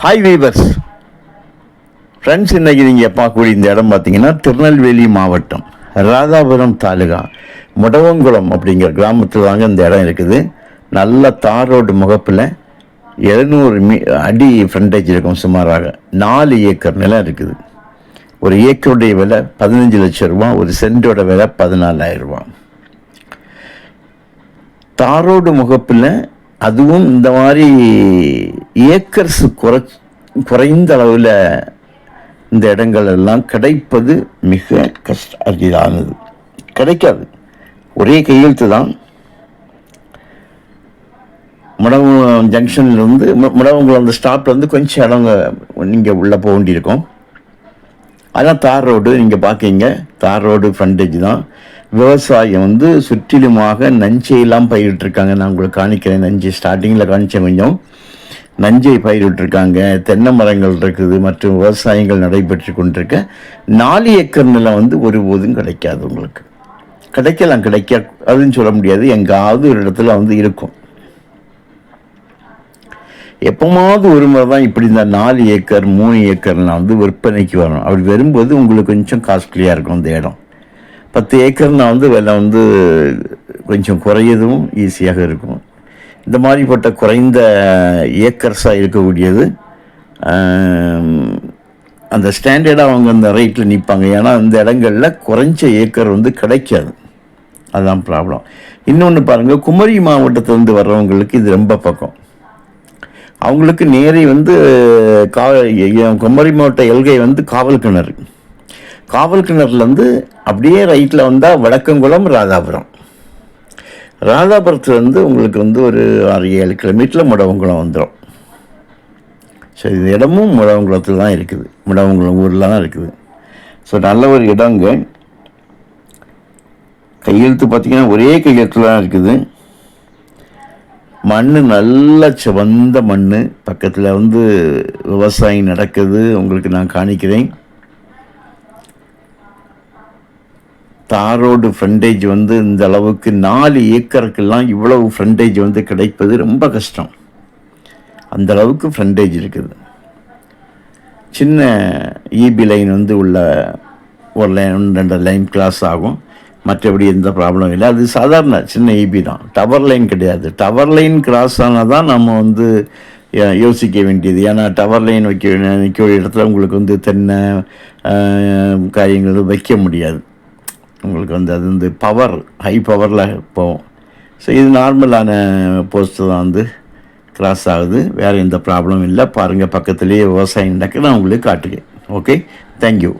Hi viewers friends இன்றைக்கி நீங்கள் பார்க்கக்கூடிய இந்த இடம் பார்த்தீங்கன்னா திருநெல்வேலி மாவட்டம் ராதாபுரம் தாலுகா முடவங்குளம் அப்படிங்கிற கிராமத்தில் தாங்க இந்த இடம் இருக்குது. நல்ல தார் ரோடு முகப்பில் எழுநூறு மீ அடி ஃப்ரண்டேஜ் இருக்கும் சுமாராக நாலு ஏக்கர் நிலம் இருக்குது. ஒரு ஏக்கருடைய விலை பதினஞ்சு லட்சம் ரூபா ஒரு சென்டோட விலை பதினாலாயிரம் ரூபா தாரோடு முகப்பில் அதுவும் இந்த மாதிரி ஏக்கர்ஸ் குறை குறைந்த அளவில் இந்த இடங்கள் எல்லாம் கிடைப்பது மிக கஷ்ட அரிதானது கிடைக்காது. ஒரே கையெழுத்து தான். முடவங்குளம் ஜங்ஷன்லேருந்து முடவங்குளம் அந்த ஸ்டாப்லேருந்து கொஞ்சம் இடங்க நீங்கள் உள்ளே போக வேண்டியிருக்கும். அதான் தார் ரோடு நீங்கள் பார்க்கீங்க தார் ரோடு ஃப்ரண்டேஜ் தான். விவசாயம் வந்து சுற்றிலுமாக நஞ்சையெல்லாம் பயிரிட்டிருக்காங்க. நான் உங்களுக்கு காணிக்கிறேன். நஞ்சை ஸ்டார்டிங்கில் காணிச்சேன் கொஞ்சம். நஞ்சை பயிரிட்டிருக்காங்க. தென்னை மரங்கள் இருக்குது. மற்றும் விவசாயங்கள் நடைபெற்று கொண்டிருக்க. நாலு ஏக்கர் நிலம் வந்து ஒருபோதும் கிடைக்காது உங்களுக்கு. கிடைக்கலாம் கிடைக்காதுன்னு சொல்ல முடியாது. எங்காவது ஒரு இடத்துல வந்து இருக்கும். எப்போமாவது ஒரு முறை தான் இப்படி இந்த நாலு ஏக்கர் மூணு ஏக்கர்லாம் வந்து விற்பனைக்கு வரும் அப்படி வரும்போது உங்களுக்கு கொஞ்சம் காஸ்ட்லியாக இருக்கும் அந்த இடம். பத்து ஏக்கர்னால் வந்து விலை வந்து கொஞ்சம் குறையதும் ஈஸியாக இருக்கும். இந்த மாதிரிப்பட்ட குறைந்த ஏக்கர்ஸாக இருக்கக்கூடியது அந்த ஸ்டாண்டர்டாக அவங்க அந்த ரேட்டில் நிற்பாங்க ஏன்னா அந்த இடங்களில் குறைஞ்ச ஏக்கர் வந்து கிடைக்காது. அதுதான் ப்ராப்ளம். இன்னொன்று பாருங்கள் குமரி மாவட்டத்திலேருந்து வர்றவங்களுக்கு இது ரொம்ப பக்கம். அவங்களுக்கு நேரே வந்து கா எ- குமரி மாவட்ட எல்கை வந்து காவல் கிணறு. காவல் கிணறுலேருந்து அப்படியே ரைட்டில் வந்தால் வடக்கங்குளம் ராதாபுரம். ராதாபுரத்துலேருந்து உங்களுக்கு வந்து ஒரு ஆறு ஏழு கிலோமீட்டரில் முடவங்குளம் வந்துடும் ஸோ இந்த இடமும் முடவங்குளத்தில் தான் இருக்குது. முடவங்குளம் ஊரில் தான் இருக்குது. ஸோ நல்ல ஒரு இடங்க கையெழுத்து பார்த்தீங்கன்னா ஒரே கையெழுத்து தான் இருக்குது. மண் நல்ல சிவந்த மண் பக்கத்தில் வந்து விவசாயம் நடக்குது. உங்களுக்கு நான் காணிக்கிறேன். தாரோடு ஃப்ரண்டேஜ் வந்து இந்த அளவுக்கு நாலு ஏக்கருக்கெல்லாம் இவ்வளவு ஃப்ரண்டேஜ் வந்து கிடைப்பது ரொம்ப கஷ்டம். அந்த அளவுக்கு ஃப்ரண்டேஜ் இருக்குது. சின்ன இபி லைன் வந்து உள்ள ஒரு லைன் ரெண்டு லைன் கிளாஸ் ஆகும். மற்றபடி எந்த ப்ராப்ளம் இல்லை. அது சாதாரண சின்ன இபி தான். டவர் லைன் கிடையாது. டவர் லைன் கிராஸ் ஆனால் தான் நம்ம வந்து யோசிக்க வேண்டியது. ஏன்னா டவர் லைன் வைக்க வேண்டிய- நிற்க இடத்துல உங்களுக்கு வந்து தென்னை ஆஹ், காரியங்கள் வைக்க முடியாது. உங்களுக்கு வந்து அது வந்து பவர் ஹை பவரில் போகும் ஸோ இது நார்மலான போஸ்ட்டு தான் வந்து கிராஸ் ஆகுது. வேறு எந்த ப்ராப்ளமும் இல்லை. பாருங்கள் பக்கத்துலேயே விவசாயம் நான் உங்களுக்கு காட்டுகிறேன். Okay thank you